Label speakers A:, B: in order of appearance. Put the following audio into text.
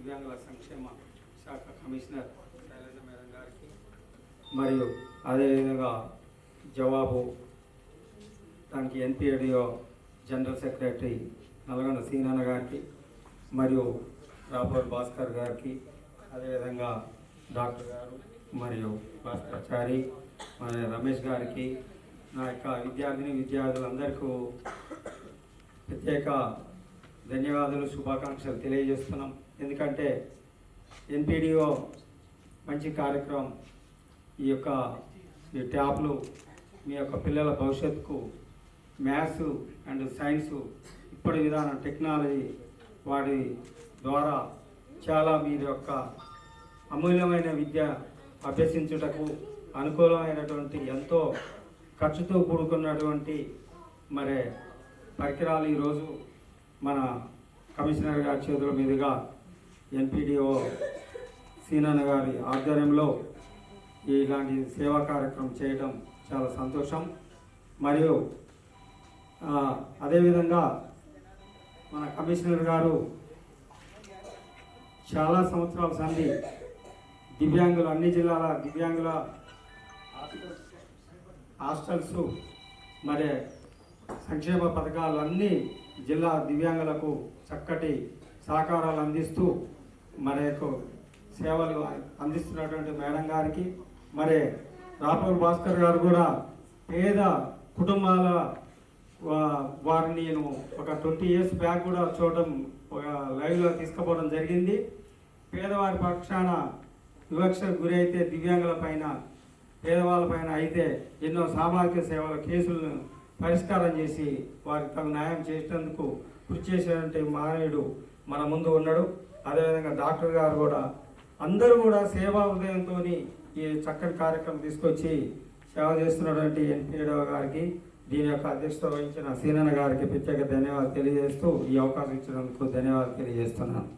A: దివ్యాంగుల సంక్షేమ శాఖ కమిషనర్ శైలజ మేడం గారికి. మరియు అదేవిధంగా జవాబు దానికి NPADO general secretary Nalgonda Seenanna గారికి మరియు రాపూర్ భాస్కర్ గారికి అదేవిధంగా డాక్టర్ గారు మరియు భాస్కర్చారి మరియు రమేష్ గారికి నా యొక్క విద్యార్థిని విద్యార్థులందరికీ ప్రత్యేక ధన్యవాదాలు శుభాకాంక్షలు తెలియజేస్తున్నాం. ఎందుకంటే ఎన్పిడిఓ మంచి కార్యక్రమం ఈ యొక్క ఈ ట్యాబ్లు మీ యొక్క పిల్లల భవిష్యత్తుకు మ్యాథ్స్ అండ్ సైన్స్ ఇప్పటి విధానం టెక్నాలజీ వాటి ద్వారా చాలా మీరు యొక్క అమూల్యమైన విద్య అభ్యసించుటకు అనుకూలమైనటువంటి ఎంతో ఖర్చుతో కూడుకున్నటువంటి మరి పరికరాలు ఈరోజు మన కమిషనర్ గారి చేతుల మీదుగా ఎన్పిడిఓ సీనన్న గారి ఆధ్వర్యంలో ఇలాంటి సేవా కార్యక్రమం చేయడం చాలా సంతోషం. మరియు అదేవిధంగా మన కమిషనర్ గారు చాలా సంవత్సరాల సంది దివ్యాంగులు అన్ని జిల్లాల దివ్యాంగుల హాస్టల్స్ మరి సంక్షేమ పథకాలు జిల్లా దివ్యాంగులకు చక్కటి సహకారాలు అందిస్తూ మరి సేవలు అందిస్తున్నటువంటి మేడం గారికి మరి రాపూర్ భాస్కర్ గారు కూడా పేద కుటుంబాల వారిని నేను ఒక ట్వంటీ ఇయర్స్ బ్యాక్ కూడా చూడడం ఒక లైవ్లో తీసుకుపోవడం జరిగింది. పేదవారి పక్షాన వివక్షకు గురి అయితే దివ్యాంగుల పైన పేదవాళ్ళ పైన అయితే ఎన్నో సామాజిక సేవల కేసులను పరిష్కారం చేసి వారికి తగు న్యాయం చేసేందుకు కృషి చేసినటువంటి మహనీయుడు మన ముందు ఉన్నాడు. అదేవిధంగా డాక్టర్ గారు కూడా అందరూ కూడా సేవా ఉదయంతో ఈ చక్కటి కార్యక్రమం తీసుకొచ్చి సేవ చేస్తున్నటువంటి ఎన్పిడో గారికి దీని యొక్క అధ్యక్షత వహించిన సీనన్న గారికి ప్రత్యేక ధన్యవాదాలు తెలియజేస్తూ ఈ అవకాశం ఇచ్చినందుకు ధన్యవాదాలు తెలియజేస్తున్నాను.